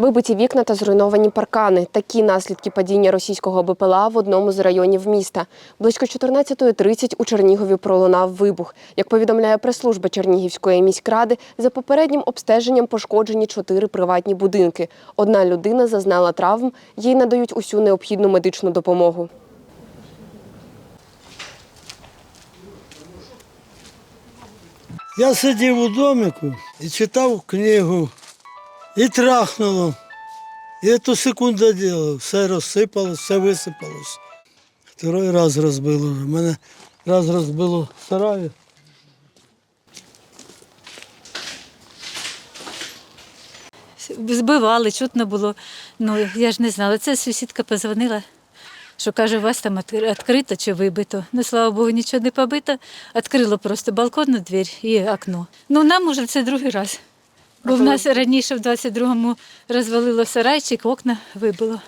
Вибиті вікна та зруйновані паркани. Такі наслідки падіння російського БПЛА в одному з районів міста. Близько 14.30 у Чернігові пролунав вибух. Як повідомляє прес-служба Чернігівської міськради, за попереднім обстеженням пошкоджені чотири приватні будинки. Одна людина зазнала травм, їй надають усю необхідну медичну допомогу. Я сидів у домику і читав книгу, і трахнуло. І ту секунду діло, все розсипалось, все висипалось. Второй раз розбило. Мене раз розбило в сараї. Збивали, чутно було. Ну, я ж не знала. Це сусідка позвонила, що каже, у вас там відкрито чи вибито. Ну, слава Богу, нічого не побито. Відкрило просто балконну двір і окно. Ну, нам уже це другий раз. Бо в нас раніше в 22-му розвалило сарайчик, окна вибило.